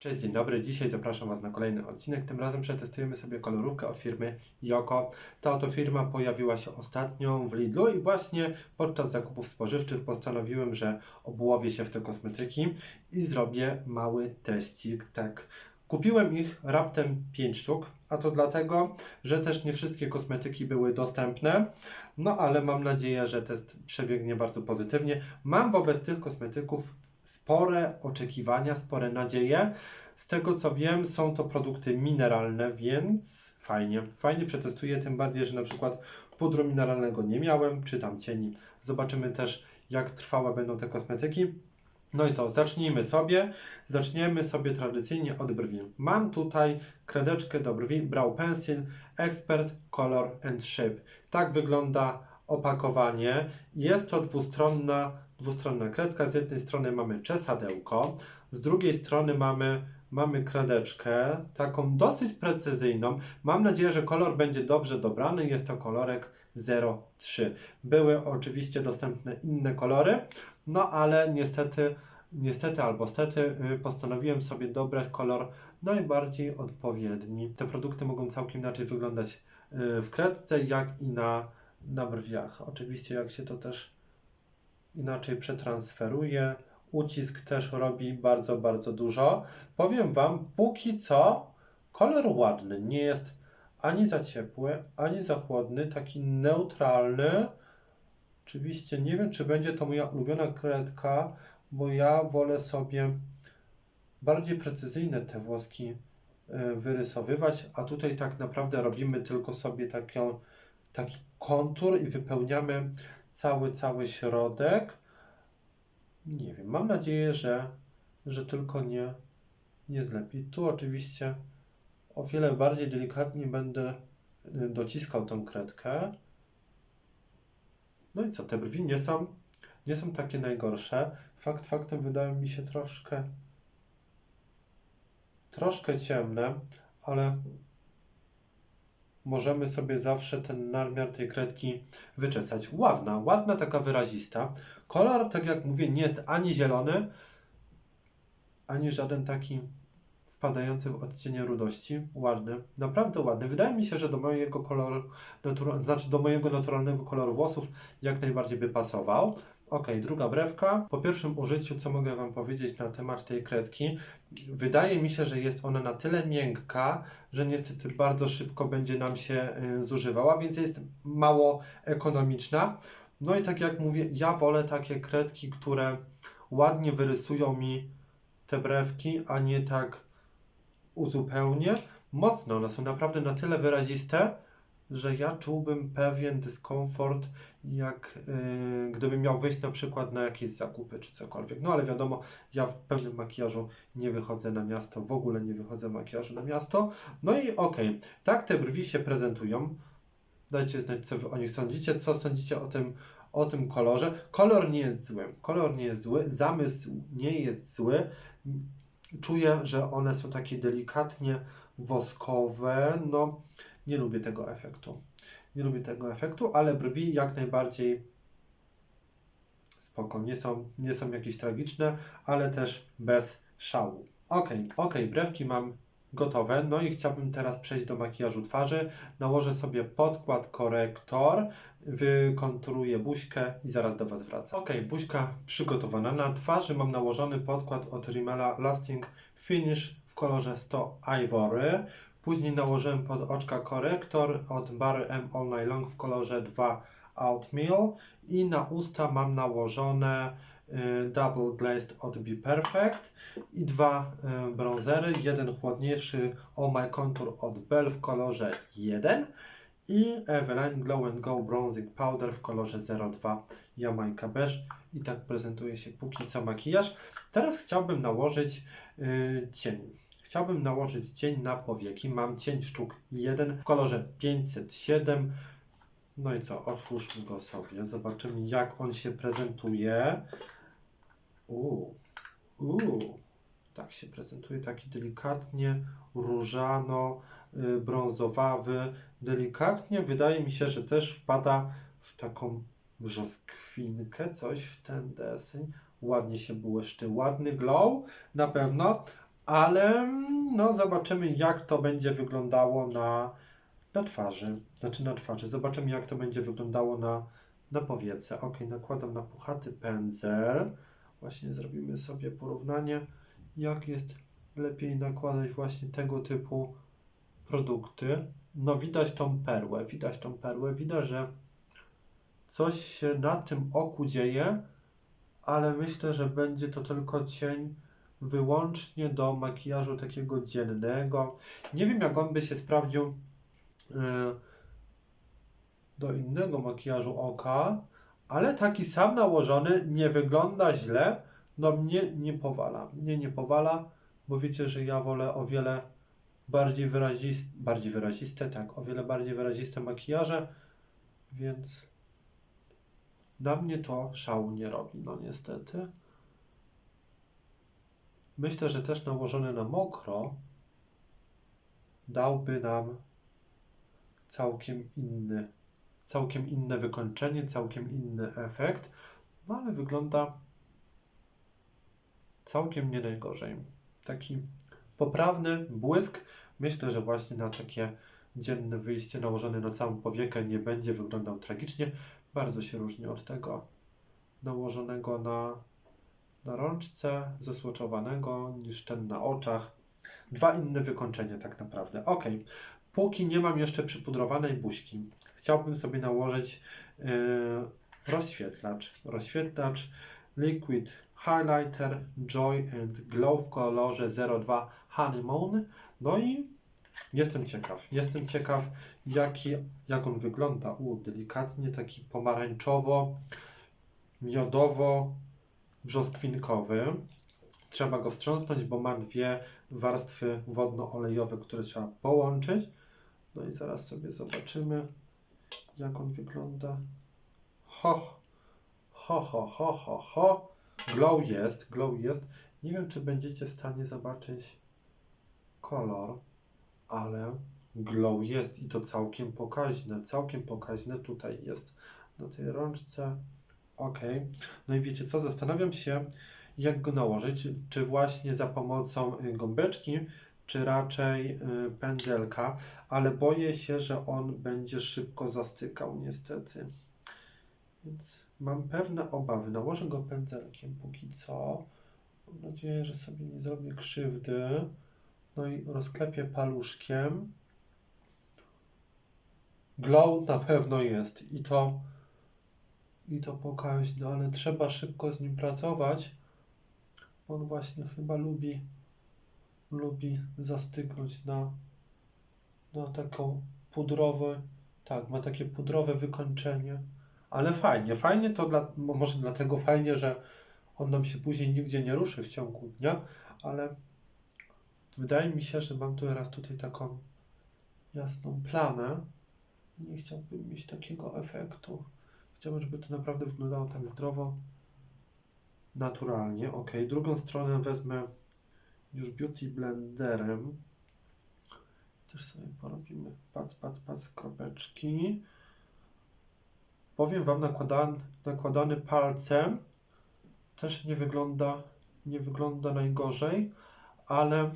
Cześć, dzień dobry. Dzisiaj zapraszam Was na kolejny odcinek. Tym razem przetestujemy sobie kolorówkę od firmy Joko. Ta oto firma pojawiła się ostatnio w Lidlu i właśnie podczas zakupów spożywczych postanowiłem, że obłowię się w te kosmetyki i zrobię mały teścik. Tak, kupiłem ich raptem 5 sztuk, a to dlatego, że też nie wszystkie kosmetyki były dostępne. No ale mam nadzieję, że test przebiegnie bardzo pozytywnie. Mam wobec tych kosmetyków spore oczekiwania, spore nadzieje. Z tego co wiem, są to produkty mineralne, więc fajnie. Fajnie przetestuję, tym bardziej, że na przykład pudru mineralnego nie miałem, czy tam cieni. Zobaczymy też, jak trwałe będą te kosmetyki. No i co, zacznijmy sobie. Zaczniemy sobie tradycyjnie od brwi. Mam tutaj kredeczkę do brwi Brow Pencil Expert Color and Shape. Tak wygląda opakowanie. Jest to dwustronna, dwustronna kredka. Z jednej strony mamy czesadełko, z drugiej strony mamy, mamy kredeczkę, taką dosyć precyzyjną. Mam nadzieję, że kolor będzie dobrze dobrany. Jest to kolorek 03. Były oczywiście dostępne inne kolory, no ale niestety, niestety albo stety y, postanowiłem sobie dobrać kolor najbardziej odpowiedni. Te produkty mogą całkiem inaczej wyglądać y, w kredce, jak i na, na brwiach. Oczywiście jak się to też inaczej przetransferuje, ucisk też robi bardzo, bardzo dużo. Powiem Wam, póki co kolor ładny, nie jest ani za ciepły, ani za chłodny, taki neutralny. Oczywiście nie wiem, czy będzie to moja ulubiona kredka, bo ja wolę sobie bardziej precyzyjne te włoski y, wyrysowywać, a tutaj tak naprawdę robimy tylko sobie taką, taki kontur i wypełniamy cały, cały środek. Nie wiem, mam nadzieję, że, że tylko nie, nie zlepi. Tu oczywiście o wiele bardziej delikatnie będę y, dociskał tą kredkę. No i co, te brwi nie są, nie są takie najgorsze. Fakt faktem wydają mi się troszkę troszkę ciemne, ale możemy sobie zawsze ten nadmiar tej kredki wyczesać. Ładna, ładna, taka wyrazista. Kolor, tak jak mówię, nie jest ani zielony, ani żaden taki wpadający w odcienie rudości. Ładny, naprawdę ładny. Wydaje mi się, że do mojego koloru, natura, znaczy do mojego naturalnego koloru włosów jak najbardziej by pasował. Ok, druga brewka. Po pierwszym użyciu, co mogę Wam powiedzieć na temat tej kredki? Wydaje mi się, że jest ona na tyle miękka, że niestety bardzo szybko będzie nam się y, zużywała, więc jest mało ekonomiczna. No i tak jak mówię, ja wolę takie kredki, które ładnie wyrysują mi te brewki, a nie tak uzupełnię. Mocno, one są naprawdę na tyle wyraziste, że ja czułbym pewien dyskomfort, jak yy, gdybym miał wyjść na przykład na jakieś zakupy czy cokolwiek. No ale wiadomo, ja w pełnym makijażu nie wychodzę na miasto, w ogóle nie wychodzę makijażu na miasto. No i okej, tak te brwi się prezentują. Dajcie znać, co wy o nich sądzicie, co sądzicie o tym, o tym kolorze. Kolor nie jest zły, kolor nie jest zły, zamysł nie jest zły. Czuję, że one są takie delikatnie woskowe. No, nie lubię tego efektu. Nie lubię tego efektu, ale brwi jak najbardziej spoko. Nie są, nie są jakieś tragiczne, ale też bez szału. Ok, ok, brewki mam gotowe. No i chciałbym teraz przejść do makijażu twarzy. Nałożę sobie podkład korektor, wykonturuję buźkę i zaraz do Was wracam. Ok, buźka przygotowana. Na twarzy mam nałożony podkład od Rimmela Lasting Finish w kolorze 100 Ivory. Później nałożyłem pod oczka korektor od Barry M All Night Long w kolorze 2 Oatmeal i na usta mam nałożone y, Double Glazed od Be Perfect i dwa y, bronzery, jeden chłodniejszy Oh My Contour od Bell w kolorze 1 i Eveline Glow and Go Bronzing Powder w kolorze 02 Jamaica Beige i tak prezentuje się póki co makijaż. Teraz chciałbym nałożyć y, cień. Chciałbym nałożyć cień na powieki. Mam cień sztuk 1 w kolorze 507. No i co, otwórzmy go sobie. Zobaczymy jak on się prezentuje. Uuu, uuu. Tak się prezentuje, taki delikatnie różano, y. Delikatnie wydaje mi się, że też wpada w taką brzoskwinkę, coś w ten deseń. Ładnie się błyszczy, ładny glow na pewno, ale mm, no zobaczymy jak to będzie wyglądało na, na twarzy. Znaczy na twarzy. Zobaczymy jak to będzie wyglądało na, na powiece. Ok, nakładam na puchaty pędzel. Właśnie zrobimy sobie porównanie, jak jest lepiej nakładać właśnie tego typu produkty. No widać tą perłę, widać tą perłę, widać, że coś się na tym oku dzieje, ale myślę, że będzie to tylko cień wyłącznie do makijażu takiego dziennego. Nie wiem, jak on by się sprawdził yy, do innego makijażu oka, ale taki sam nałożony nie wygląda źle. No mnie nie powala. Mnie nie powala, bo wiecie, że ja wolę o wiele bardziej wyraziste, bardziej wyraziste, tak, o wiele bardziej wyraziste makijaże, więc na mnie to szału nie robi, no niestety. Myślę, że też nałożony na mokro dałby nam całkiem inny, całkiem inne wykończenie, całkiem inny efekt, no ale wygląda całkiem nie najgorzej. Taki poprawny błysk. Myślę, że właśnie na takie dzienne wyjście nałożone na całą powiekę nie będzie wyglądał tragicznie. Bardzo się różni od tego nałożonego na, na rączce, zesłoczowanego niż ten na oczach. Dwa inne wykończenia tak naprawdę. Ok, póki nie mam jeszcze przypudrowanej buźki, chciałbym sobie nałożyć yy, rozświetlacz. Rozświetlacz Liquid Highlighter Joy and Glow w kolorze 02 Honeymoon. No i jestem ciekaw. Jestem ciekaw, jaki, jak on wygląda. U, delikatnie taki pomarańczowo, miodowo, brzoskwinkowy. Trzeba go wstrząsnąć, bo ma dwie warstwy wodno-olejowe, które trzeba połączyć. No i zaraz sobie zobaczymy, jak on wygląda. Ho, ho, ho, ho, ho, ho. Glow jest, glow jest. Nie wiem, czy będziecie w stanie zobaczyć kolor, ale glow jest i to całkiem pokaźne. Całkiem pokaźne tutaj jest na tej rączce. Ok. No i wiecie co? Zastanawiam się, jak go nałożyć. Czy właśnie za pomocą y, gąbeczki, czy raczej y, pędzelka, ale boję się, że on będzie szybko zastykał, niestety. Więc mam pewne obawy. Nałożę go pędzelkiem póki co. Mam nadzieję, że sobie nie zrobię krzywdy. No i rozklepię paluszkiem. Glow na pewno jest i to i to pokaźne, ale trzeba szybko z nim pracować. On właśnie chyba lubi lubi zastyknąć na na taką pudrowe, tak, ma takie pudrowe wykończenie. Ale fajnie, fajnie to dla, mo- może dlatego fajnie, że on nam się później nigdzie nie ruszy w ciągu dnia, ale wydaje mi się, że mam teraz tutaj taką jasną plamę. Nie chciałbym mieć takiego efektu. Chciałbym, żeby to naprawdę wyglądało tak zdrowo, naturalnie. Ok, drugą stronę wezmę już Beauty Blenderem. Też sobie porobimy pac, pac, pac, kropeczki. Powiem Wam, nakładany, nakładany palcem też nie wygląda, nie wygląda najgorzej, ale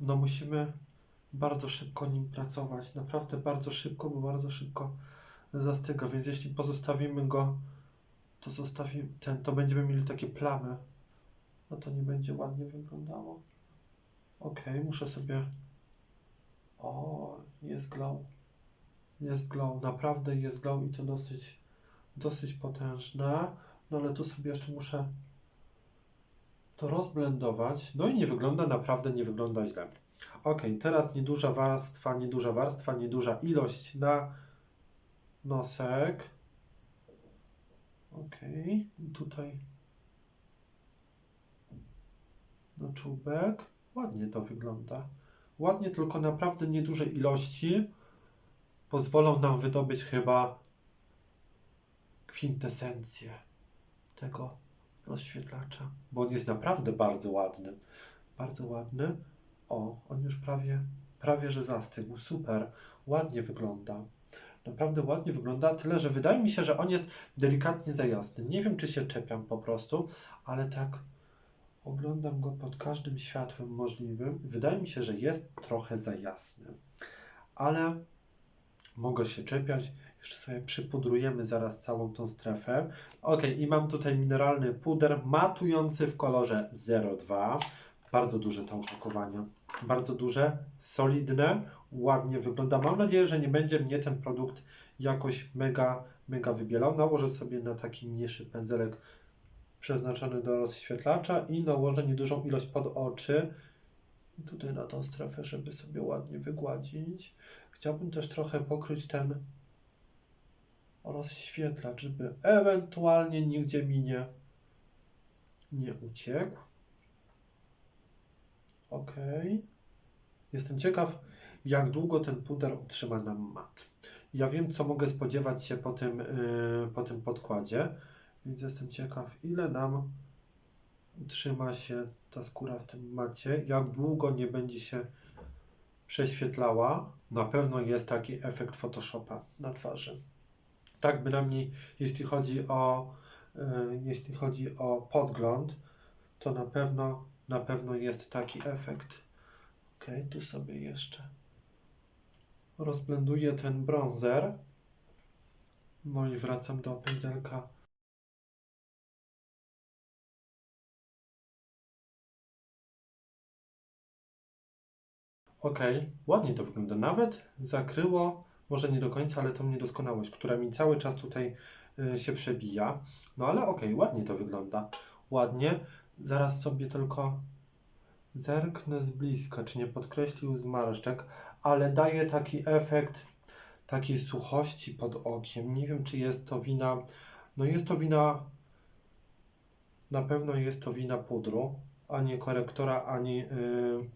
no musimy bardzo szybko nim pracować. Naprawdę bardzo szybko, bo bardzo szybko zastyga, więc jeśli pozostawimy go, to zostawi, ten, to będziemy mieli takie plamy. No to nie będzie ładnie wyglądało. Ok, muszę sobie... O, jest glow. Jest glow, naprawdę jest glow i to dosyć, dosyć potężne. No ale tu sobie jeszcze muszę to rozblendować. No i nie wygląda, naprawdę nie wygląda źle. Ok, teraz nieduża warstwa, nieduża warstwa, nieduża ilość na nosek. Ok, tutaj na czubek. Ładnie to wygląda. Ładnie, tylko naprawdę nieduże ilości pozwolą nam wydobyć chyba kwintesencję tego rozświetlacza, bo on jest naprawdę bardzo ładny. Bardzo ładny. O, on już prawie, prawie że zastygł. Super, ładnie wygląda. Naprawdę ładnie wygląda, tyle że wydaje mi się, że on jest delikatnie za jasny. Nie wiem, czy się czepiam po prostu, ale tak Oglądam go pod każdym światłem możliwym. Wydaje mi się, że jest trochę za jasny. Ale mogę się czepiać. Jeszcze sobie przypudrujemy zaraz całą tą strefę. Ok, i mam tutaj mineralny puder matujący w kolorze 02. Bardzo duże to opakowanie. Bardzo duże, solidne, ładnie wygląda. Mam nadzieję, że nie będzie mnie ten produkt jakoś mega, mega wybielał. Nałożę sobie na taki mniejszy pędzelek przeznaczony do rozświetlacza i nałożę niedużą ilość pod oczy. I tutaj na tą strefę, żeby sobie ładnie wygładzić. Chciałbym też trochę pokryć ten rozświetlacz, żeby ewentualnie nigdzie mi nie, nie uciekł. Ok. Jestem ciekaw, jak długo ten puder utrzyma nam mat. Ja wiem, co mogę spodziewać się po tym, yy, po tym podkładzie, więc jestem ciekaw, ile nam utrzyma się ta skóra w tym macie, jak długo nie będzie się prześwietlała. Na pewno jest taki efekt Photoshopa na twarzy. Tak bynajmniej jeśli chodzi o y, jeśli chodzi o podgląd, to na pewno na pewno jest taki efekt. Ok, tu sobie jeszcze rozblenduję ten bronzer. No i wracam do pędzelka. Ok, ładnie to wygląda. Nawet zakryło, może nie do końca, ale tą niedoskonałość, która mi cały czas tutaj y, się przebija. No ale ok, ładnie to wygląda. Ładnie. Zaraz sobie tylko zerknę z bliska, czy nie podkreślił zmarszczek, ale daje taki efekt takiej suchości pod okiem. Nie wiem, czy jest to wina. No jest to wina. Na pewno jest to wina pudru, a nie korektora, ani, yy,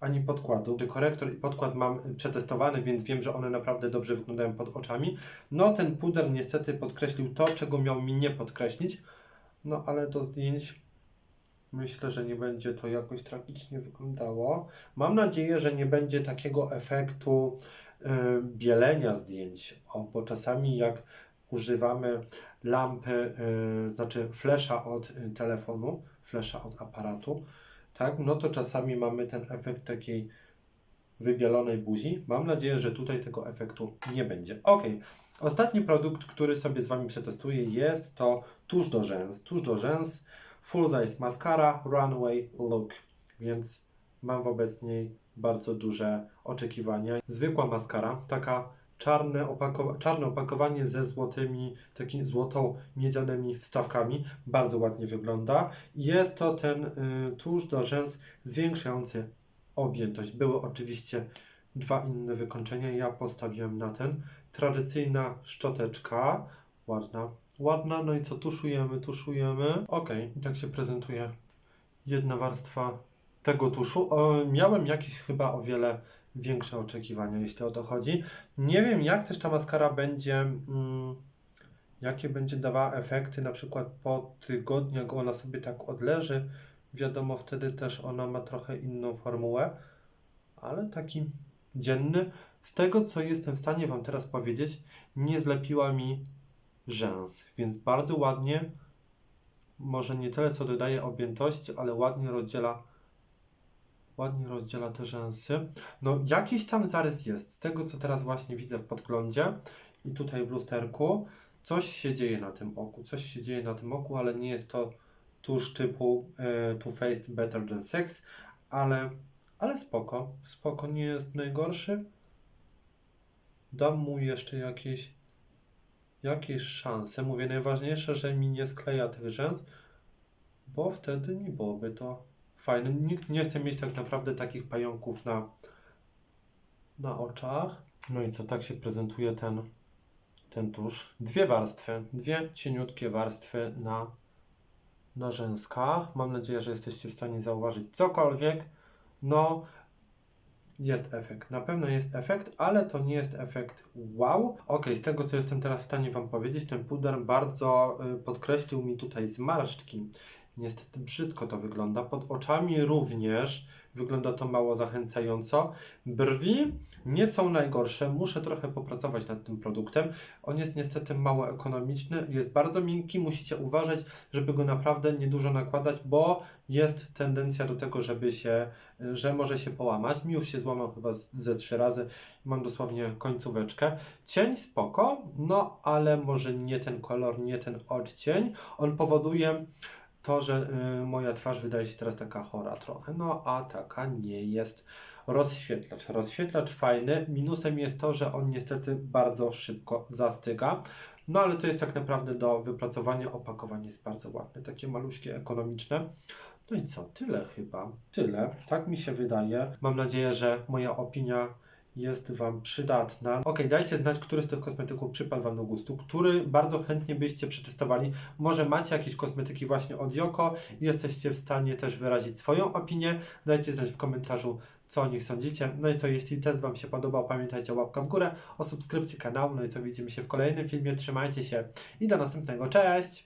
ani podkładu. Korektor i podkład mam przetestowany, więc wiem, że one naprawdę dobrze wyglądają pod oczami. No ten puder niestety podkreślił to, czego miał mi nie podkreślić. No ale do zdjęć myślę, że nie będzie to jakoś tragicznie wyglądało. Mam nadzieję, że nie będzie takiego efektu y, bielenia zdjęć, o, bo czasami jak używamy lampy, y, znaczy flesza od y, telefonu, flesza od aparatu, tak, no to czasami mamy ten efekt takiej wybielonej buzi. Mam nadzieję, że tutaj tego efektu nie będzie. Ok, ostatni produkt, który sobie z Wami przetestuję jest to tusz do rzęs. Tusz do rzęs Full Size Mascara Runway Look, więc mam wobec niej bardzo duże oczekiwania. Zwykła maskara, taka czarne, opakowa czarne opakowanie ze złotymi, takimi złoto-miedzianymi wstawkami, bardzo ładnie wygląda. Jest to ten y, tusz do rzęs zwiększający objętość. Były oczywiście dwa inne wykończenia, ja postawiłem na ten. Tradycyjna szczoteczka, ładna, ładna, no i co, tuszujemy, tuszujemy. Ok, i tak się prezentuje jedna warstwa tego tuszu. Miałem jakieś chyba o wiele większe oczekiwania, jeśli o to chodzi. Nie wiem, jak też ta maskara będzie, mm, jakie będzie dawała efekty, na przykład po tygodniu, jak ona sobie tak odleży. Wiadomo, wtedy też ona ma trochę inną formułę, ale taki dzienny. Z tego, co jestem w stanie Wam teraz powiedzieć, nie zlepiła mi rzęs, więc bardzo ładnie, może nie tyle co dodaje objętości, ale ładnie rozdziela ładnie rozdziela te rzęsy. No jakiś tam zarys jest, z tego co teraz właśnie widzę w podglądzie i tutaj w lusterku, coś się dzieje na tym oku, coś się dzieje na tym oku, ale nie jest to tuż typu e, Too Faced Better Than Sex, ale, ale spoko, spoko, nie jest najgorszy. Dam mu jeszcze jakieś jakieś szanse. Mówię, najważniejsze, że mi nie skleja tych rzęs, bo wtedy nie byłoby to fajne. Nikt nie chce mieć tak naprawdę takich pająków na, na oczach. No i co, tak się prezentuje ten, ten tusz. Dwie warstwy, dwie cieniutkie warstwy na, na rzęskach. Mam nadzieję, że jesteście w stanie zauważyć cokolwiek. No, jest efekt, na pewno jest efekt, ale to nie jest efekt wow. Ok, z tego co jestem teraz w stanie Wam powiedzieć, ten puder bardzo y, podkreślił mi tutaj zmarszczki, Niestety brzydko to wygląda. Pod oczami również wygląda to mało zachęcająco. Brwi nie są najgorsze. Muszę trochę popracować nad tym produktem. On jest niestety mało ekonomiczny, jest bardzo miękki. Musicie uważać, żeby go naprawdę niedużo nakładać, bo jest tendencja do tego, żeby się, że może się połamać. Mi już się złamał chyba ze trzy razy. Mam dosłownie końcóweczkę. Cień spoko, no ale może nie ten kolor, nie ten odcień. On powoduje to, że y, moja twarz wydaje się teraz taka chora trochę, no a taka nie jest. Rozświetlacz. Rozświetlacz fajny. Minusem jest to, że on niestety bardzo szybko zastyga. No ale to jest tak naprawdę do wypracowania. Opakowanie jest bardzo ładne, takie maluśkie, ekonomiczne. No i co? Tyle chyba. Tyle. Tak mi się wydaje. Mam nadzieję, że moja opinia jest Wam przydatna. Ok, dajcie znać, który z tych kosmetyków przypadł Wam do gustu, który bardzo chętnie byście przetestowali. Może macie jakieś kosmetyki właśnie od Joko i jesteście w stanie też wyrazić swoją opinię. Dajcie znać w komentarzu, co o nich sądzicie. No i co, jeśli test Wam się podobał, pamiętajcie o łapka w górę, o subskrypcji kanału. No i co, widzimy się w kolejnym filmie. Trzymajcie się i do następnego. Cześć!